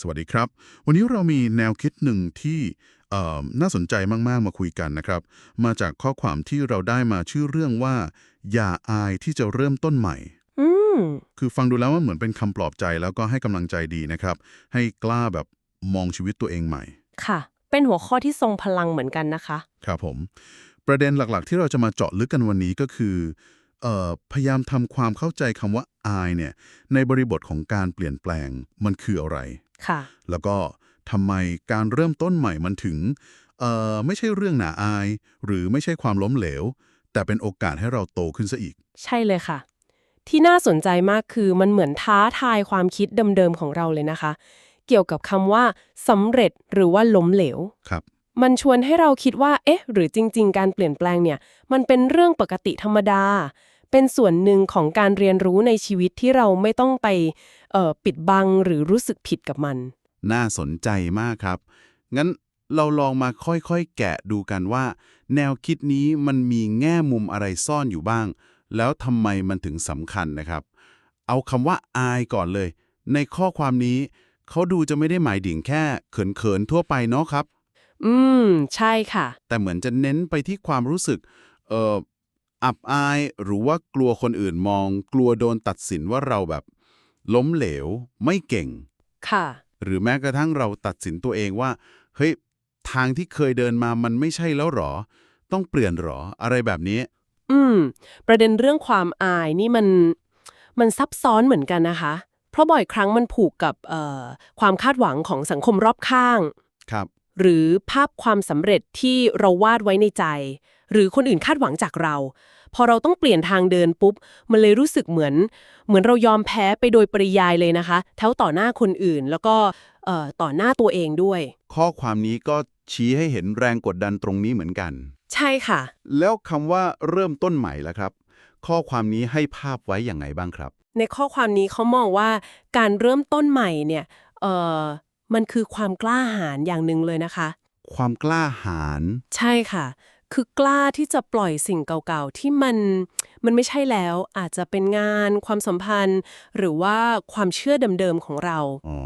สวัสดีครับ วันนี้เรามีแนวคิดหนึ่งที่เอ่อน่าสนใจมาก ๆ มาคุยกันนะครับ มาจากข้อความที่เราได้มาชื่อเรื่องว่า อย่าอายที่จะเริ่มต้นใหม่อืมคือฟังดูแล้วมันเหมือนเป็นคำปลอบใจแล้วก็ให้กำลังใจดีนะครับ ให้กล้าแบบมองชีวิตตัวเองใหม่ ค่ะ เป็นหัวข้อที่ทรงพลังเหมือนกันนะคะ ครับผม ประเด็นหลักๆ ที่เราจะมาเจาะลึกกันวันนี้ก็คือเอ่อพยายามทำความเข้าใจคำว่าอายเนี่ยในบริบทของการเปลี่ยนแปลงมันคืออะไร ค่ะ แล้วก็ทำไมการเริ่มต้นใหม่มันถึงเอ่อไม่ใช่เรื่องหนาอาย หรือไม่ใช่ความล้มเหลว แต่เป็นโอกาสให้เราโตขึ้นซะอีก ใช่เลยค่ะ ที่น่าสนใจมากคือมันเหมือนท้าทายความคิดเดิมๆของเราเลยนะคะ เกี่ยวกับคำว่าสำเร็จหรือว่าล้มเหลวครับมันชวนให้เราคิดว่า เอ๊ะ หรือจริง ๆ การเปลี่ยนแปลงเนี่ย มันเป็นเรื่องปกติธรรมดา เป็นส่วนหนึ่งของการเรียนรู้ในชีวิตที่เราไม่ต้องไปเอ่อ ปิดบังหรือรู้สึกผิดกับมัน น่าสนใจมากครับ งั้นเราลองมาค่อยๆ แกะดูกันว่า แนวคิดนี้มันมีแง่มุมอะไรซ่อนอยู่บ้าง แล้วทำไมมันถึงสำคัญนะครับ เอาคำว่าอายก่อนเลย ในข้อความนี้ เขาดูจะไม่ได้หมายถึงแค่เขินๆทั่วไปเนาะครับ อืม ใช่ค่ะ แต่เหมือนจะเน้นไปที่ความรู้สึก เอ่ออับอายหรือว่ากลัวคนอื่นมอง กลัวโดนตัดสินว่าเราแบบ ล้มเหลว ไม่เก่ง ค่ะ หรือแม้กระทั่งเราตัดสินตัวเองว่า เฮ้ย ทางที่เคยเดินมามันไม่ใช่แล้วหรอ ต้องเปลี่ยนหรอ อะไรแบบนี้ อืม ประเด็นเรื่องความอายนี่มัน มันซับซ้อนเหมือนกันนะคะ เพราะบ่อยครั้งมันผูกกับเอ่อความคาดหวังของสังคมรอบข้าง ครับ หรือภาพความสำเร็จที่เราวาดไว้ในใจ หรือคนอื่นคาดหวังจากเรา พอเราต้องเปลี่ยนทางเดินปุ๊บ มันเลยรู้สึกเหมือน เหมือนเรายอมแพ้ไปโดยปริยายเลยนะคะทั้งต่อหน้าคนอื่น แล้วก็เอ่อต่อหน้าตัวเองด้วย ข้อความนี้ก็ชี้ให้เห็นแรงกดดันตรงนี้เหมือนกัน ใช่ค่ะ แล้วคำว่าเริ่มต้นใหม่ล่ะครับ ข้อความนี้ให้ภาพไว้อย่างไงบ้างครับ ในข้อความนี้เขามองว่าการเริ่มต้นใหม่เนี่ยเอ่อมันคือความกล้าหาญอย่างหนึ่งเลยนะคะ ความกล้าหาญใช่ค่ะ คือกล้าที่จะปล่อยสิ่งเก่าๆ ที่มันมันไม่ใช่แล้วอาจจะเป็นงาน ความสัมพันธ์ หรือว่าความเชื่อเดิมๆของเรา อ๋อ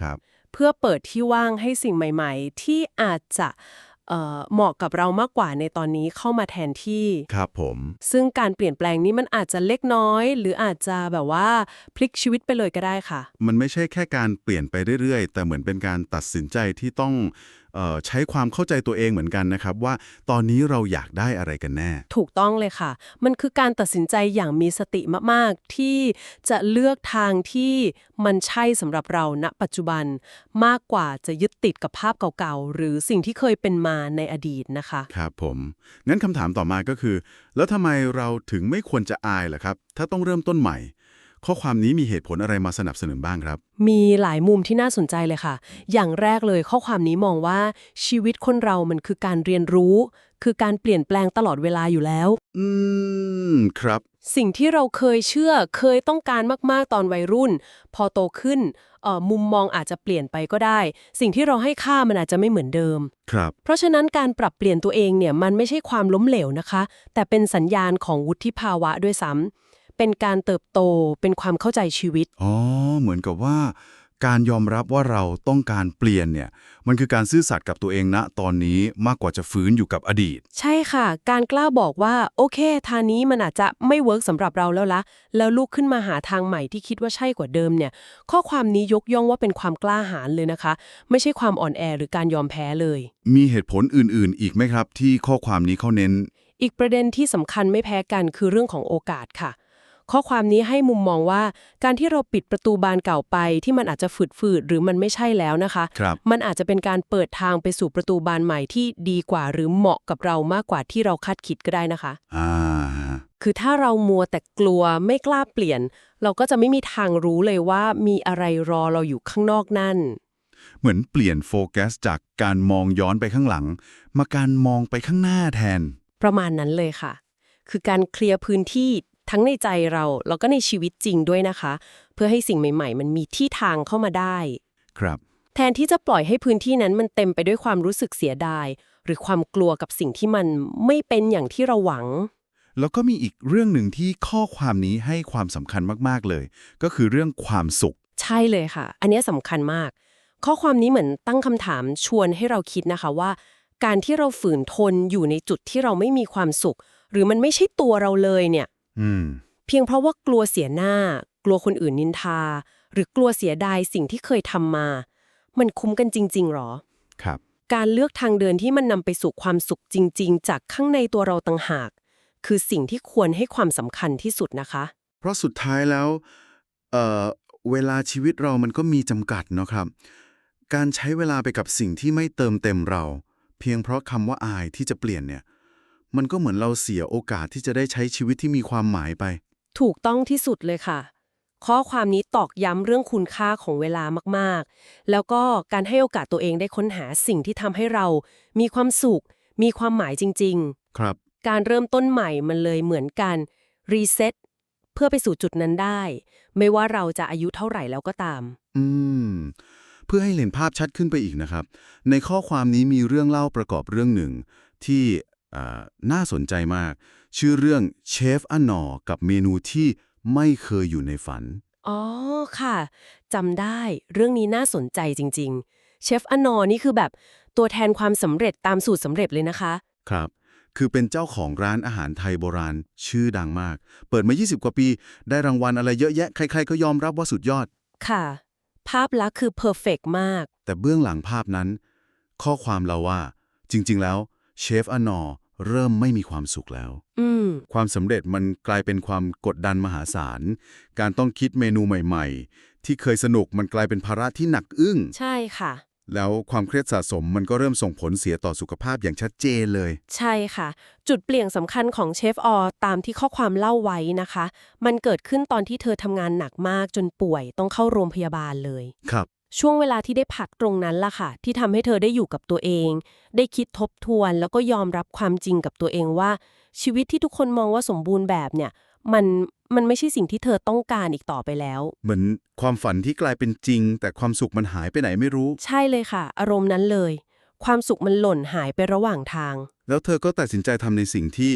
ครับ เพื่อเปิดที่ว่างให้สิ่งใหม่ ๆ ที่อาจจะเอ่อเหมาะกับเรามากกว่าในตอนนี้เข้ามาแทนที่ ครับผม ซึ่งการเปลี่ยนแปลงนี้มันอาจจะเล็กน้อย หรืออาจจะแบบว่าพลิกชีวิตไปเลยก็ได้ค่ะ มันไม่ใช่แค่การเปลี่ยนไปเรื่อยๆ แต่เหมือนเป็นการตัดสินใจที่ต้องเออ ใช้ความเข้าใจตัวเองเหมือนกันนะครับ ว่าตอนนี้เราอยากได้อะไรกันแน่ ถูกต้องเลยค่ะ มันคือการตัดสินใจอย่างมีสติมาก ๆ ที่จะเลือกทางที่มันใช่สำหรับเราณปัจจุบัน มากกว่าจะยึดติดกับภาพเก่า ๆ หรือสิ่งที่เคยเป็นมาในอดีตนะคะ ครับผม งั้นคำถามต่อมาก็คือ แล้วทำไมเราถึงไม่ควรจะอายล่ะครับ ถ้าต้องเริ่มต้นใหม่ ข้อความนี้มีเหตุผลอะไรมาสนับสนุนบ้างครับ มีหลายมุมที่น่าสนใจเลยค่ะ อย่างแรกเลยข้อความนี้มองว่าชีวิตคนเรามันคือการเรียนรู้ คือการเปลี่ยนแปลงตลอดเวลาอยู่แล้ว อืม ครับ สิ่งที่เราเคยเชื่อเคยต้องการมาก ๆ ตอนวัยรุ่น พอโตขึ้นเอ่อมุมมองอาจจะเปลี่ยนไปก็ได้ สิ่งที่เราให้ค่ามันอาจจะไม่เหมือนเดิม ครับ เพราะฉะนั้นการปรับเปลี่ยนตัวเองเนี่ยมันไม่ใช่ความล้มเหลวนะคะ แต่เป็นสัญญาณของวุฒิภาวะด้วยซ้ำ เป็นการเติบโตเป็นความเข้าใจชีวิต อ๋อ เหมือนกับว่า การยอมรับว่าเราต้องการเปลี่ยนเนี่ย มันคือการซื่อสัตย์กับตัวเองณตอนนี้มากกว่าจะฟื้นอยู่กับอดีต ใช่ค่ะ การกล้าบอกว่า โอเค ทางนี้มันอาจจะไม่เวิร์กสำหรับเราแล้วละแล้วลุกขึ้นมาหาทางใหม่ที่คิดว่าใช่กว่าเดิมเนี่ย ข้อความนี้ยกย่องว่าเป็นความกล้าหาญเลยนะคะ ไม่ใช่ความอ่อนแอหรือการยอมแพ้เลย มีเหตุผลอื่น ๆ อีกไหมครับ ที่ข้อความนี้เขาเน้น อีกประเด็นที่สำคัญไม่แพ้กันคือเรื่องของโอกาสค่ะ ข้อความนี้ให้มุมมองว่า การที่เราปิดประตูบานเก่าไปที่มันอาจจะฝืดๆหรือมันไม่ใช่แล้วนะคะครับมันอาจจะเป็นการเปิดทางไปสู่ประตูบานใหม่ที่ดีกว่าหรือเหมาะกับเรามากกว่าที่เราคาดคิดก็ได้นะคะอ่าคือถ้าเรามัวแต่กลัวไม่กล้าเปลี่ยน เราก็จะไม่มีทางรู้เลยว่ามีอะไรรอเราอยู่ข้างนอกนั่น เหมือนเปลี่ยนโฟกัสจากการมองย้อนไปข้างหลัง มาการมองไปข้างหน้าแทน ประมาณนั้นเลยค่ะ คือการเคลียร์พื้นที่ ทั้งในใจเราแล้วก็ในชีวิตจริงด้วยนะคะ เพื่อให้สิ่งใหม่ ๆ มันมีที่ทางเข้ามาได้ ครับ แทนที่จะปล่อยให้พื้นที่นั้นมันเต็มไปด้วยความรู้สึกเสียดาย หรือความกลัวกับสิ่งที่มันไม่เป็นอย่างที่เราหวัง แล้วก็มีอีกเรื่องหนึ่งที่ข้อความนี้ให้ความสำคัญมากๆเลย ก็คือเรื่องความสุข ใช่เลยค่ะ อันเนี้ยสำคัญมาก ข้อความนี้เหมือนตั้งคำถามชวนให้เราคิดนะคะว่า การที่เราฝืนทนอยู่ในจุดที่เราไม่มีความสุข หรือมันไม่ใช่ตัวเราเลยเนี่ยอืม เพียงเพราะว่ากลัวเสียหน้า กลัวคนอื่นนินทา หรือกลัวเสียดายสิ่งที่เคยทำมา มันคุ้มกันจริง ๆหรอ ครับ การเลือกทางเดินที่มันนำไปสู่ความสุขจริง ๆ จากข้างในตัวเราต่างหาก คือสิ่งที่ควรให้ความสำคัญที่สุดนะคะ เพราะสุดท้ายแล้วเอ่อเวลาชีวิตเรามันก็มีจำกัดเนาะครับ การใช้เวลาไปกับสิ่งที่ไม่เติมเต็มเรา เพียงเพราะคำว่าอายที่จะเปลี่ยนเนี่ย มันก็เหมือนเราเสียโอกาสที่จะได้ใช้ชีวิตที่มีความหมายไป ถูกต้องที่สุดเลยค่ะ ข้อความนี้ตอกย้ำเรื่องคุณค่าของเวลามากๆ แล้วก็การให้โอกาสตัวเองได้ค้นหาสิ่งที่ทำให้เรา มีความสุข มีความหมายจริงครับๆการเริ่มต้นใหม่มันเลยเหมือนการรีเซ็ตเพื่อไปสู่จุดนั้นได้ ไม่ว่าเราจะอายุเท่าไหร่แล้วก็ตาม อืม เพื่อให้เห็นภาพชัดขึ้นไปอีกนะครับ ในข้อความนี้มีเรื่องเล่าประกอบเรื่องหนึ่ง ที่อ่า น่าสนใจมาก ชื่อเรื่องเชฟอนอกับเมนูที่ไม่เคยอยู่ในฝัน อ๋อค่ะจำได้เรื่องนี้น่าสนใจจริง ๆ เชฟอนอนี่คือแบบตัวแทนความสำเร็จตามสูตรสำเร็จเลยนะคะ ครับ คือเป็นเจ้าของร้านอาหารไทยโบราณ ชื่อดังมาก เปิดมา 20 กว่าปี ได้รางวัลอะไรเยอะแยะ ใครๆ ก็ยอมรับว่าสุดยอด ค่ะ ภาพลักษณ์คือเพอร์เฟกมาก แต่เบื้องหลังภาพนั้น ข้อความเราว่า จริง ๆ แล้วเชฟอนอ เริ่มไม่มีความสุขแล้วอืมความสำเร็จมันกลายเป็นความกดดันมหาศาล การต้องคิดเมนูใหม่ ๆ ที่เคยสนุกมันกลายเป็นภาระที่หนักอึ้ง ใช่ค่ะ แล้วความเครียดสะสมมันก็เริ่มส่งผลเสียต่อสุขภาพอย่างชัดเจนเลย ใช่ค่ะ จุดเปลี่ยนสำคัญของเชฟออตามที่ข้อความเล่าไว้นะคะ มันเกิดขึ้นตอนที่เธอทำงานหนักมากจนป่วยต้องเข้าโรงพยาบาลเลย ครับ ช่วงเวลาที่ได้พักตรงนั้นล่ะค่ะ ที่ทำให้เธอได้อยู่กับตัวเอง ได้คิดทบทวนแล้วก็ยอมรับความจริงกับตัวเองว่า ชีวิตที่ทุกคนมองว่าสมบูรณ์แบบเนี่ย มันมันไม่ใช่สิ่งที่เธอต้องการอีกต่อไปแล้ว เหมือนความฝันที่กลายเป็นจริง แต่ความสุขมันหายไปไหนไม่รู้ ใช่เลยค่ะ อารมณ์นั้นเลย ความสุขมันหล่นหายไประหว่างทาง แล้วเธอก็ตัดสินใจทำในสิ่งที่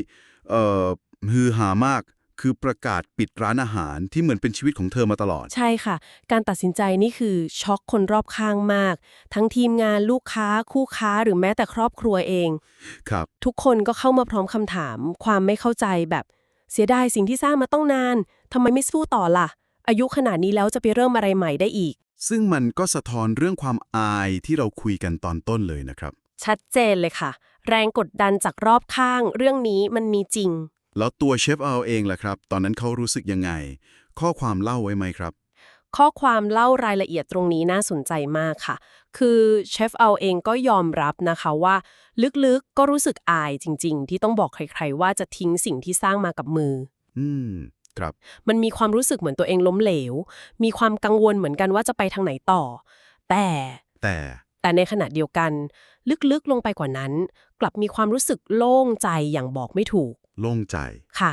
เอ่อฮือหามาก คือประกาศปิดร้านอาหารที่เหมือนเป็นชีวิตของเธอมาตลอด ใช่ค่ะ การตัดสินใจนี่คือช็อกคนรอบข้างมาก ทั้งทีมงานลูกค้า คู่ค้าหรือแม้แต่ครอบครัวเอง ครับ ทุกคนก็เข้ามาพร้อมคำถาม ความไม่เข้าใจแบบเสียดายสิ่งที่สร้างมาต้องนานทำไมไม่สู้ต่อล่ะ อายุขนาดนี้แล้วจะไปเริ่มอะไรใหม่ได้อีก ซึ่งมันก็สะท้อนเรื่องความอายที่เราคุยกันตอนต้นเลยนะครับ ชัดเจนเลยค่ะ แรงกดดันจากรอบข้าง เรื่องนี้มันมีจริง แล้วตัวเชฟเอาเองล่ะครับ ตอนนั้นเขารู้สึกยังไง ข้อความเล่าไว้ไหมครับ ข้อความเล่ารายละเอียดตรงนี้น่าสนใจมากค่ะ คือเชฟเอาเองก็ยอมรับนะคะว่า ลึกๆก็รู้สึกอายจริง ๆ ที่ต้องบอกใคร ๆ ว่าจะทิ้งสิ่งที่สร้างมากับมือ อืมครับ มันมีความรู้สึกเหมือนตัวเองล้มเหลว มีความกังวลเหมือนกันว่าจะไปทางไหนต่อ แต่แต่ แต่ในขณะเดียวกัน ลึกๆลงไปกว่านั้น กลับมีความรู้สึกโล่งใจอย่างบอกไม่ถูก โล่งใจค่ะ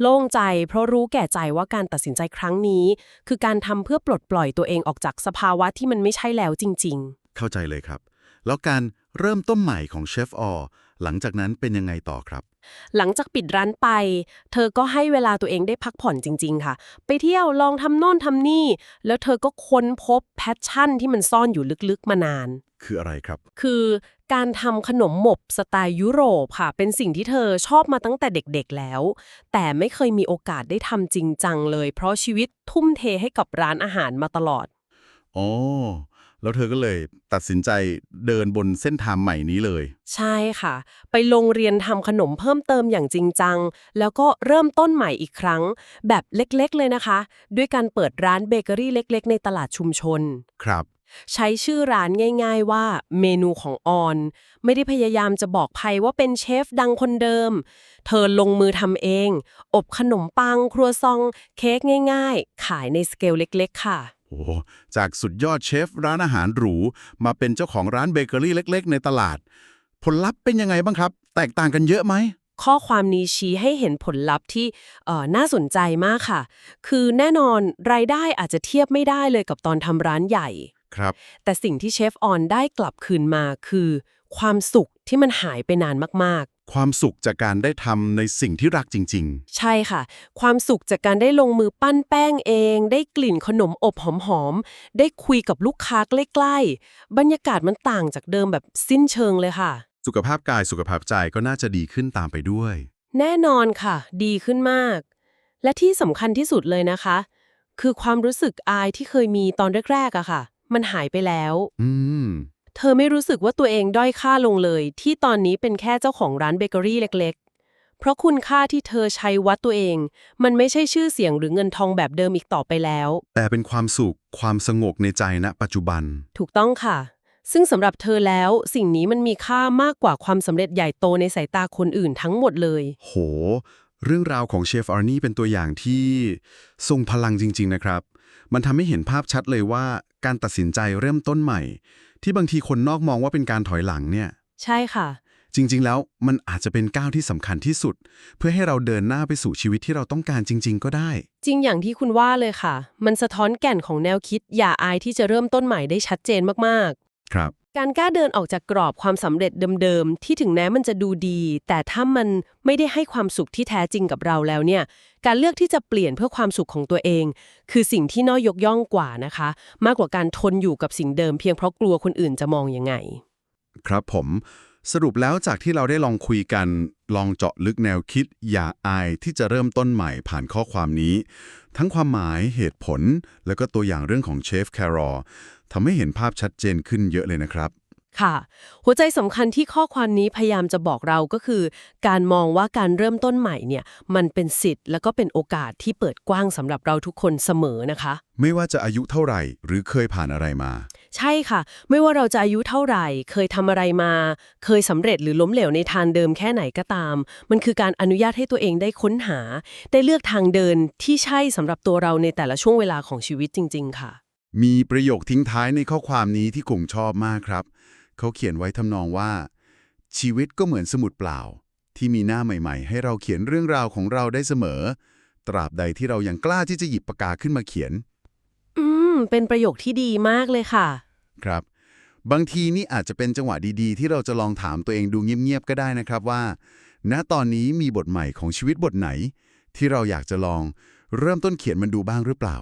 โล่งใจเพราะรู้แก่ใจว่าการตัดสินใจครั้งนี้ คือการทำเพื่อปลดปล่อยตัวเองออกจากสภาวะที่มันไม่ใช่แล้วจริงเข้าใจเลยครับ แล้วการเริ่มต้นใหม่ของเชฟออ หลังจากนั้นเป็นยังไงต่อครับๆหลังจากปิดร้านไป เธอก็ให้เวลาตัวเองได้พักผ่อนจริง ๆ ค่ะ ไปเที่ยวลองทำโน่นทำนี่ แล้วเธอก็ค้นพบแพชชั่นที่มันซ่อนอยู่ลึกๆ มานาน คืออะไรครับ คือการทำขนมหมบสไตล์ยุโรปค่ะ เป็นสิ่งที่เธอชอบมาตั้งแต่เด็กๆแล้ว แต่ไม่เคยมีโอกาสได้ทำจริงจังเลย เพราะชีวิตทุ่มเทให้กับร้านอาหารมาตลอด อ๋อ แล้วเธอก็เลยตัดสินใจเดินบนเส้นทางใหม่นี้เลย ใช่ค่ะ ไปลงเรียนทำขนมเพิ่มเติมอย่างจริงจัง แล้วก็เริ่มต้นใหม่อีกครั้ง แบบเล็กๆเลยนะคะ ด้วยการเปิดร้านเบเกอรี่เล็ก ๆ ในตลาดชุมชน ครับ ใช้ชื่อร้านง่ายๆว่าเมนูของออน ไม่ได้พยายามจะบอกใครว่าเป็นเชฟดังคนเดิม เธอลงมือทำเอง อบขนมปัง ครัวซอง เค้กง่าย ๆ ขายในสเกลเล็ก ๆ ค่ะ โอ้โหจากสุดยอดเชฟร้านอาหารหรู มาเป็นเจ้าของร้านเบเกอรี่เล็ก ๆ ในตลาด ผลลัพธ์เป็นยังไงบ้างครับ แตกต่างกันเยอะไหมข้อความนี้ชี้ให้เห็นผลลัพธ์ที่เอ่อน่าสนใจมากค่ะ คือแน่นอนรายได้อาจจะเทียบไม่ได้เลยกับตอนทำร้านใหญ่ ครับ แต่สิ่งที่เชฟออนได้กลับคืนมาคือ ความสุขที่มันหายไปนานมาก ความสุขจากการได้ทำในสิ่งที่รักจริง ใช่ค่ะ ความสุขจากการได้ลงมือปั้นแป้งเอง ได้กลิ่นขนมอบหอมๆ ได้คุยกับลูกค้าใกล้ๆ บรรยากาศมันต่างจากเดิมแบบสิ้นเชิงเลยค่ะ ๆ สุขภาพกายสุขภาพใจก็น่าจะดีขึ้นตามไปด้วย แน่นอนค่ะ ดีขึ้นมาก และที่สำคัญที่สุดเลยนะคะ คือความรู้สึกอายที่เคยมีตอนแรกๆอะค่ะ มันหายไปแล้ว อืม เธอไม่รู้สึกว่าตัวเองด้อยค่าลงเลย ที่ตอนนี้เป็นแค่เจ้าของร้านเบเกอรี่เล็กๆ เพราะคุณค่าที่เธอใช้วัดตัวเอง มันไม่ใช่ชื่อเสียงหรือเงินทองแบบเดิมอีกต่อไปแล้ว แต่เป็นความสุขความสงบในใจณปัจจุบัน ถูกต้องค่ะ ซึ่งสำหรับเธอแล้วสิ่งนี้มันมีค่ามากกว่าความสำเร็จใหญ่โตในสายตาคนอื่นทั้งหมดเลย โห เรื่องราวของเชฟอาร์นี่เป็นตัวอย่างที่ทรงพลังจริง ๆ นะครับ มันทำให้เห็นภาพชัดเลยว่าการตัดสินใจเริ่มต้นใหม่ ที่บางทีคนนอกมองว่าเป็นการถอยหลังเนี่ย ใช่ค่ะ จริง ๆ แล้วมันอาจจะเป็นก้าวที่สำคัญที่สุด เพื่อให้เราเดินหน้าไปสู่ชีวิตที่เราต้องการจริง ๆ ก็ได้ จริงอย่างที่คุณว่าเลยค่ะ มันสะท้อนแก่นของแนวคิด อย่าอายที่จะเริ่มต้นใหม่ได้ชัดเจนมากครับๆ การกล้าเดินออกจากกรอบความสำเร็จเดิมๆ ที่ถึงแม้มันจะดูดี แต่ถ้ามันไม่ได้ให้ความสุขที่แท้จริงกับเราแล้วเนี่ย การเลือกที่จะเปลี่ยนเพื่อความสุขของตัวเอง คือสิ่งที่น่ายกย่องกว่านะคะ มากกว่าการทนอยู่กับสิ่งเดิมเพียงเพราะกลัวคนอื่นจะมองยังไง ครับผมสรุปแล้วจากที่เราได้ลองคุยกัน ลองเจาะลึกแนวคิด อย่าอายที่จะเริ่มต้นใหม่ผ่านข้อความนี้ ทั้งความหมายเหตุผล แล้วก็ตัวอย่างเรื่องของเชฟแครอลทำให้เห็นภาพชัดเจนขึ้นเยอะเลยนะครับ ค่ะ หัวใจสำคัญที่ข้อความนี้พยายามจะบอกเราก็คือ การมองว่าการเริ่มต้นใหม่เนี่ย มันเป็นสิทธิ์แล้วก็เป็นโอกาสที่เปิดกว้างสำหรับเราทุกคนเสมอนะคะ ไม่ว่าจะอายุเท่าไหร่ หรือเคยผ่านอะไรมา ใช่ค่ะ ไม่ว่าเราจะอายุเท่าไหร่ เคยทำอะไรมา เคยสำเร็จหรือล้มเหลวในทางเดิมแค่ไหนก็ตาม มันคือการอนุญาตให้ตัวเองได้ค้นหา ได้เลือกทางเดินที่ใช่สำหรับตัวเราในแต่ละช่วงเวลาของชีวิตจริง ๆ ค่ะ มีประโยคทิ้งท้ายในข้อความนี้ที่กลุ่มชอบมากครับ เขาเขียนไว้ทำนองว่า ชีวิตก็เหมือนสมุดเปล่า ที่มีหน้าใหม่ ๆ ให้เราเขียนเรื่องราวของเราได้เสมอ ตราบใดที่เรายังกล้าที่จะหยิบปากกาขึ้นมาเขียน อืม เป็นประโยคที่ดีมากเลยค่ะ ครับ บางทีนี่อาจจะเป็นจังหวะดีๆ ที่เราจะลองถามตัวเองดูเงียบๆก็ได้นะครับว่า ณตอนนี้มีบทใหม่ของชีวิตบทไหน ที่เราอยากจะลองเริ่มต้นเขียนมันดูบ้างหรือเปล่า